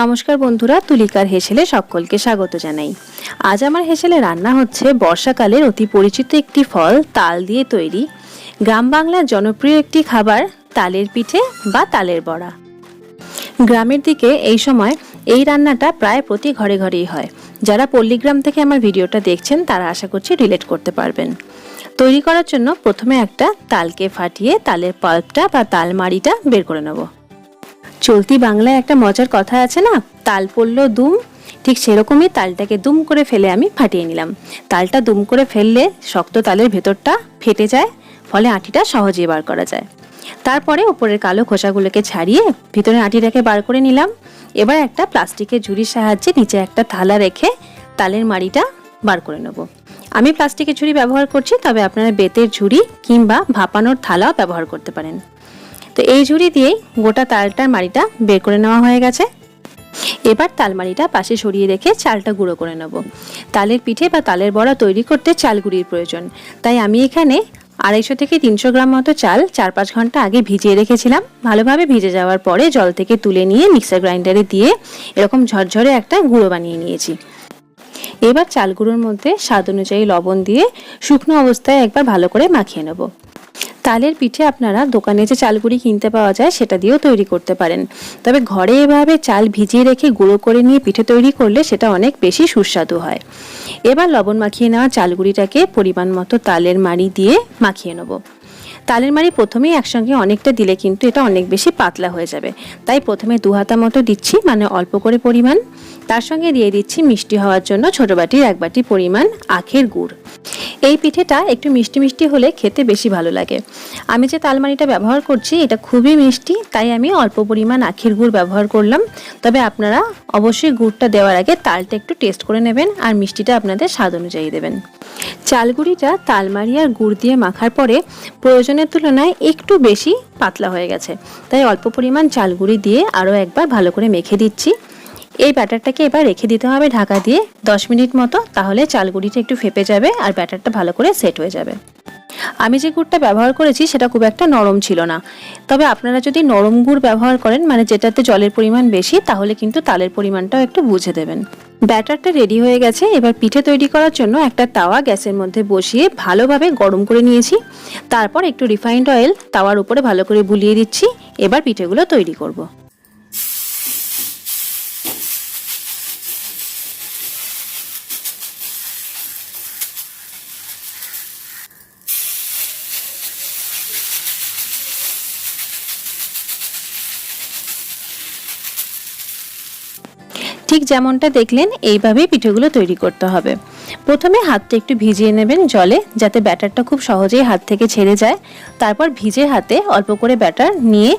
নমস্কার বন্ধুরা, তুলিকার হেসেলে সকলকে স্বাগত জানাই। আজ আমার হেসেলে রান্না হচ্ছে বর্ষাকালের অতি পরিচিত একটি ফল, তাল দিয়ে তৈরি। গ্রাম বাংলার জনপ্রিয় একটি খাবার, তালের পিঠে বা তালের বড়া। গ্রামের দিকে এই সময় এই রান্নাটা প্রায় প্রতি ঘরে ঘরেই হয়। যারা পল্লীগ্রাম থেকে আমার ভিডিওটা দেখছেন, তারা আশা করছি রিলেট করতে পারবেন। তৈরি করার জন্য প্রথমে একটা তালকে ফাটিয়ে তালের পাল্পটা বা তালমারিটা বের করে নেব। চলতি বাংলায় একটা মজার কথা আছে না? তাল পড়ল দুম। ঠিক সেরকমই তালটাকে দুম করে ফেলে আমি ফাটিয়ে নিলাম। তালটা দুম করে ফেললে শক্ত তালের ভেতরটা ফেটে যায়, ফলে আঁটিটা সহজেই বার করা যায়। তারপরে উপরের কালো খোসাগুলোকে ছাড়িয়ে ভিতরে আঁটিটাকে বার করে নিলাম। এবার একটা প্লাস্টিকের ঝুড়ির সাহায্যে নিচে একটা থালা রেখে তালের মাড়িটা বার করে নেব। আমি প্লাস্টিকের ঝুড়ি ব্যবহার করছি, তবে আপনারা বেতের ঝুড়ি কিংবা ভাপানোর থালাও ব্যবহার করতে পারেন। এই ঝুড়ি দিয়েই গোটা তালটার মাড়িটা বের করে নেওয়া হয়ে গেছে। এবার তালমারিটা পাশে সরিয়ে রেখে চালটা গুঁড়ো করে নেব। তালের পিঠে বা তালের বড়া তৈরি করতে চাল গুঁড়ির প্রয়োজন। তাই আমি এখানে আড়াইশো থেকে তিনশো গ্রাম মতো চাল চার পাঁচ ঘণ্টা আগে ভিজিয়ে রেখেছিলাম। ভালোভাবে ভিজে যাওয়ার পরে জল থেকে তুলে নিয়ে মিক্সার গ্রাইন্ডারে দিয়ে এরকম ঝরঝরে একটা গুঁড়ো বানিয়ে নিয়েছি। এবার চাল গুঁড়োর মধ্যে স্বাদ অনুযায়ী লবণ দিয়ে শুকনো অবস্থায় একবার ভালো করে মাখিয়ে নেব। তালের পিঠে আপনারা দোকানে যে চালগুড়ি কিনতে পাওয়া যায় সেটা দিয়েও তৈরি করতে পারেন। তবে ঘরে এভাবে চাল ভিজিয়ে রেখে গুঁড়ো করে নিয়ে পিঠে তৈরি করলে সেটা অনেক বেশি সুস্বাদু হয়। এবার লবণ মাখিয়ে নেওয়া চালগুড়িটাকে পরিমাণ মতো তালের মাড়ি দিয়ে মাখিয়ে নেব। তালের মাড়ি প্রথমেই একসঙ্গে অনেকটা দিলে কিন্তু এটা অনেক বেশি পাতলা হয়ে যাবে। তাই প্রথমে দু হাতা মতো দিচ্ছি মানে অল্প করে পরিমাণ। তার সঙ্গে দিয়ে দিচ্ছি মিষ্টি হওয়ার জন্য ছোট বাটির এক বাটি পরিমাণ আখের গুড়। এই পিঠেটা একটু মিষ্টি মিষ্টি হলে খেতে বেশি ভালো লাগে। আমি যে তালমারিটা ব্যবহার করছি, এটা খুবই মিষ্টি, তাই আমি অল্প পরিমাণ আখির গুড় ব্যবহার করলাম। তবে আপনারা অবশ্যই গুড়টা দেওয়ার আগে তালটা একটু টেস্ট করে নেবেন আর মিষ্টিটা আপনাদের স্বাদ অনুযায়ী দেবেন। চালগুড়িটা তালমারি আর গুড় দিয়ে মাখার পরে প্রয়োজনের তুলনায় একটু বেশি পাতলা হয়ে গেছে। তাই অল্প পরিমাণ চালগুড়ি দিয়ে আরও একবার ভালো করে মেখে দিচ্ছি। এই ব্যাটারটাকে এবার রেখে দিতে হবে ঢাকা দিয়ে দশ মিনিট মতো, তাহলে চালগুড়িটা একটু ফেপে যাবে আর ব্যাটারটা ভালো করে সেট হয়ে যাবে। আমি যে গুড়টা ব্যবহার করেছি সেটা খুব একটা নরম ছিল না। তবে আপনারা যদি নরম গুড় ব্যবহার করেন মানে যেটাতে জলের পরিমাণ বেশি, তাহলে কিন্তু তালের পরিমাণটাও একটু বুঝে দেবেন। ব্যাটারটা রেডি হয়ে গেছে। এবার পিঠে তৈরি করার জন্য একটা তাওয়া গ্যাসের মধ্যে বসিয়ে ভালোভাবে গরম করে নিয়েছি। তারপর একটু রিফাইন্ড অয়েল তাওয়ার উপরে ভালো করে বুলিয়ে দিচ্ছি। এবার পিঠেগুলো তৈরি করব। ঠিক যেমনটা দেখলেন এইভাবেই পিঠেগুলো তৈরি করতে হবে। প্রথমে হাতটা একটু ভিজিয়ে নেবেন জলে, যাতে ব্যাটারটা খুব সহজেই হাত থেকে ছেড়ে যায়। তারপর ভিজে হাতে অল্প করে ব্যাটার নিয়ে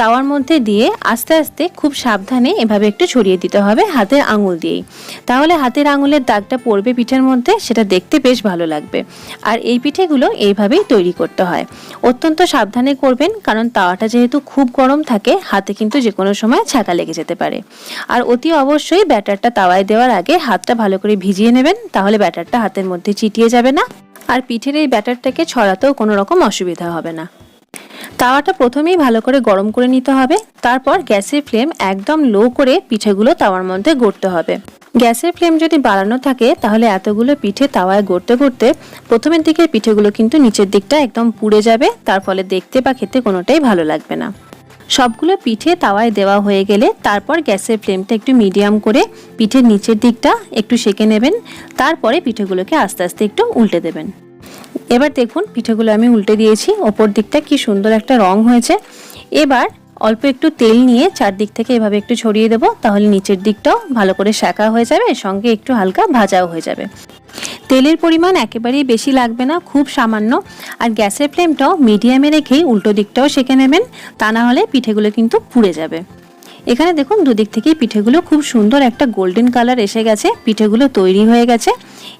তাওয়ার মধ্যে দিয়ে আস্তে আস্তে খুব সাবধানে এভাবে একটু ছড়িয়ে দিতে হবে হাতের আঙুল দিয়েই। তাহলে হাতের আঙুলের দাগটা পড়বে পিঠের মধ্যে, সেটা দেখতে বেশ ভালো লাগবে। আর এই পিঠেগুলো এইভাবেই তৈরি করতে হয়। অত্যন্ত সাবধানে করবেন, কারণ তাওয়াটা যেহেতু খুব গরম থাকে, হাতে কিন্তু যে কোনো সময় ছাকা লেগে যেতে পারে। আর অতি অবশ্যই ব্যাটারটা তাওয়ায় দেওয়ার আগে হাতটা ভালো করে ভিজিয়ে নেবেন, তাহলে ব্যাটারটা হাতের মধ্যে চিটিয়ে যাবে না আর পিঠের এই ব্যাটারটাকে ছড়াতেও কোনো রকম অসুবিধা হবে না। তাওয়াটা প্রথমেই ভালো করে গরম করে নিতে হবে, তারপর গ্যাসের ফ্লেম একদম লো করে পিঠেগুলো তাওয়ার মধ্যে গড়তে হবে। গ্যাসের ফ্লেম যদি বাড়ানো থাকে, তাহলে এতগুলো পিঠে তাওয়ায় গড়তে গড়তে প্রথমের দিকের পিঠেগুলো কিন্তু নিচের দিকটা একদম পুড়ে যাবে, তার ফলে দেখতে বা খেতে কোনোটাই ভালো লাগবে না। সবগুলো পিঠে তাওয়ায় দেওয়া হয়ে গেলে তারপর গ্যাসের ফ্লেমটা একটু মিডিয়াম করে পিঠের নিচের দিকটা একটু সেকে নেবেন। তারপরে পিঠেগুলোকে আস্তে আস্তে একটু উল্টে দেবেন। এবার দেখুন, পিঠেগুলো আমি উল্টে দিয়েছি। ওপর দিকটা কি সুন্দর একটা রং হয়েছে। এবার অল্প একটু তেল নিয়ে চারদিক থেকে এভাবে একটু ছড়িয়ে দেবো, তাহলে নিচের দিকটাও ভালো করে শাঁকা হয়ে যাবে, সঙ্গে একটু হালকা ভাজাও হয়ে যাবে। তেলের পরিমাণ একেবারেই বেশি লাগবে না, খুব সামান্য। আর গ্যাসের ফ্লেমটাও মিডিয়ামে রেখেই উল্টো দিকটাও সেঁকে নেবেন, তা না হলে পিঠেগুলো কিন্তু পুড়ে যাবে। এখানে দেখুন, দুদিক থেকেই পিঠেগুলো খুব সুন্দর একটা গোল্ডেন কালার এসে গেছে, পিঠেগুলো তৈরি হয়ে গেছে।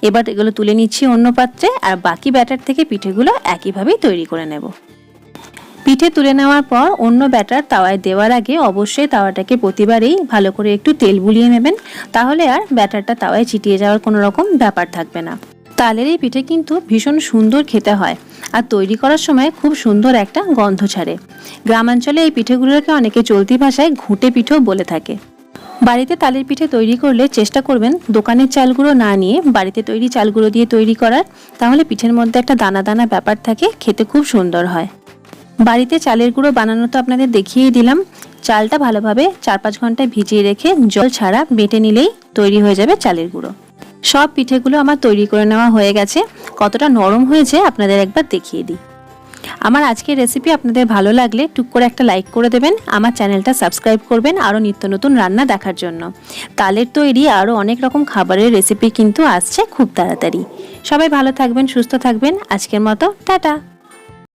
এবার এগুলো তুলে নিচ্ছি অন্য পাত্রে, আর বাকি ব্যাটার থেকে পিঠেগুলো একইভাবেই তৈরি করে নেব। পিঠে তুলে নেওয়ার পর অন্য ব্যাটার তাওয়ায় দেওয়ার আগে অবশ্যই তাওয়াটাকে প্রতিবারেই ভালো করে একটু তেল বুলিয়ে নেবেন। তাহলে আর ব্যাটারটা তাওয়ায় চিটিয়ে যাওয়ার কোনো রকম ব্যাপার থাকবে না। তালের এই পিঠে কিন্তু ভীষণ সুন্দর খেতে হয় আর তৈরি করার সময় খুব সুন্দর একটা গন্ধ ছাড়ে। গ্রামাঞ্চলে এই পিঠেগুলোকে অনেকে চলতি ভাষায় ঘুঁটে পিঠেও বলে থাকে। বাড়িতে তালের পিঠে তৈরি করলে চেষ্টা করবেন দোকানের চালগুলো না নিয়ে বাড়িতে তৈরি চালগুলো দিয়ে তৈরি করার। তাহলে পিঠের মধ্যে একটা দানা দানা ব্যাপার থাকে, খেতে খুব সুন্দর হয়। বাড়িতে চালের গুঁড়ো বানানো তো আপনাদের দেখিয়েই দিলাম। চালটা ভালোভাবে চার পাঁচ ঘন্টায় ভিজিয়ে রেখে জল ছাড়া বেটে নিলেই তৈরি হয়ে যাবে চালের গুঁড়ো। সব পিঠেগুলো আমার তৈরি করে নেওয়া হয়ে গেছে। কতটা নরম হয়েছে আপনাদের একবার দেখিয়ে দিই। আমার আজকের রেসিপি আপনাদের ভালো লাগলে টুক করে একটা লাইক করে দেবেন, আমার চ্যানেলটা সাবস্ক্রাইব করবেন আরও নিত্য নতুন রান্না দেখার জন্য। তালের তৈরি আরও অনেক রকম খাবারের রেসিপি কিন্তু আসছে খুব তাড়াতাড়ি। সবাই ভালো থাকবেন, সুস্থ থাকবেন। আজকের মতো, টাটা!